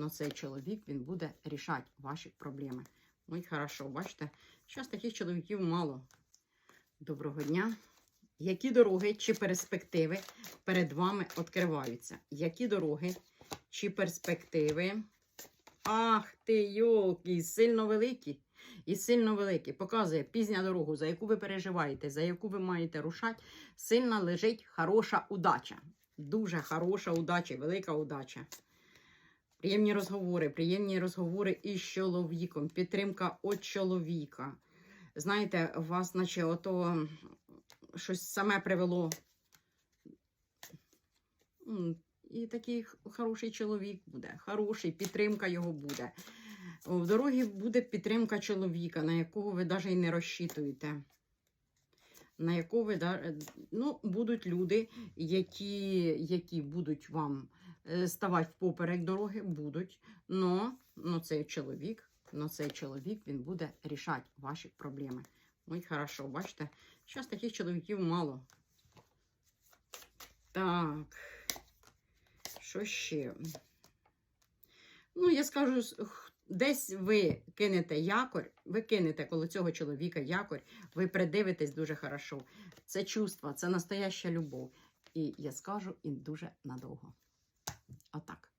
але цей чоловік він буде рішати ваші проблеми. Ой, хорошо, бачите, зараз таких чоловіків мало. Доброго дня. Які дороги чи перспективи перед вами відкриваються? Які дороги чи перспективи? Ах ти, йолки, сильно великі і сильно великі. Показує пізня дорогу, за яку ви переживаєте, за яку ви маєте рушати. Сильно лежить хороша удача. Дуже хороша удача, велика удача. Приємні розговори, приємні розговори із чоловіком, підтримка від чоловіка. Знаєте, вас, наче, ото щось саме привело. І такий хороший чоловік буде, хороший, підтримка його буде. В дорогі буде підтримка чоловіка, на якого ви навіть і не розчитуєте. На якого ви ну, будуть люди, які, які будуть вам ставати впоперек дороги, будуть. Но, но цей чоловік, но цей чоловік він буде рішати ваші проблеми. Ой, хорошо, бачите, зараз таких чоловіків мало. Так. Що ще? Ну, я скажу, десь ви кинете якорь, ви кинете коло цього чоловіка якорь, ви придивитесь дуже хорошо. Це чувство, це настояща любов. І я скажу, і дуже надовго. Отак.